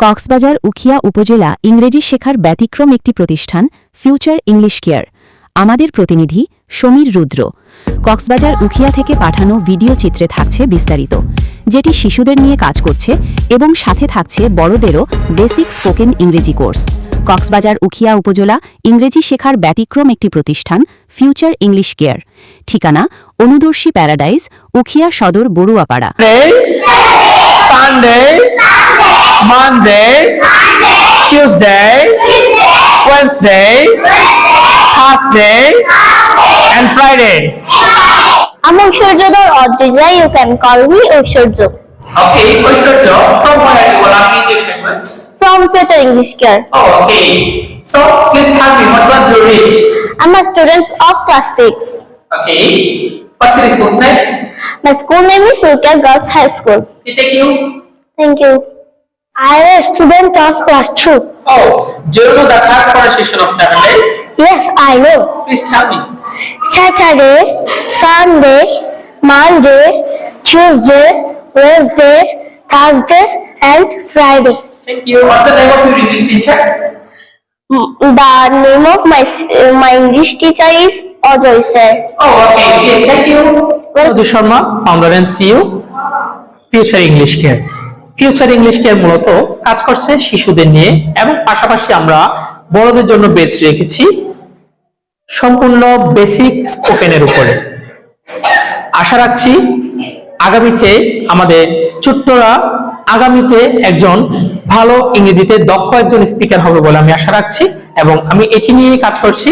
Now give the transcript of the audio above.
কক্সবাজার উখিয়া উপজেলা ইংরেজি শেখার ব্যতিক্রম একটি প্রতিষ্ঠান ফিউচার ইংলিশ কেয়ার আমাদের প্রতিনিধি সমীর রুদ্র। কক্সবাজার উখিয়া থেকে পাঠানো ভিডিও চিত্রে থাকছে বিস্তারিত। যেটি শিশুদের নিয়ে কাজ করছে এবং সাথে থাকছে বড়দেরও বেসিক স্পোকেন ইংরেজি কোর্স। কক্সবাজার উখিয়া উপজেলা ইংরেজি শেখার ব্যতিক্রম একটি প্রতিষ্ঠান ফিউচার ইংলিশ কেয়ার ঠিকানা, Anudarshi Paradise Ukhiya Sadar Baruapara. Monday, Tuesday, Wednesday, Thursday, and Friday. I'm Oshurjodor Adrija. You can call me Oshurjo. Okay, Oshurjo, from where are you learning English language? From Peter English Care. Oh, okay. So, please tell me, what was your age? I'm a student of class 6. Okay. What's your school name? My school name is Rukia Girls High School. Thank you. Thank you. I am a student of class 2. Oh, do you know the third pronunciation of seven days? Yes, I know. Please tell me. Saturday, Sunday, Monday, Tuesday, Wednesday, Thursday, and Friday. Thank you. What's the name of your English teacher? Mm, The name of my uh, my English teacher is Ajoy sir. Oh, okay. Yes, thank you. Madhu Sharma founder and CEO Future English Care Future English Care মূলত কাজ করছে শিশুদের নিয়ে এবং পাশাপাশি আমরা বড়দের জন্য বেচ রেখেছি সম্পূর্ণ বেসিক স্পোকেনের উপরে। আশা রাখছি আগামীতে আমাদের ছোট্টরা আগামীতে একজন ভালো ইংরেজিতে দক্ষ একজন স্পিকার হবে বলে আমি আশা রাখছি এবং আমি এটি নিয়ে কাজ করছি।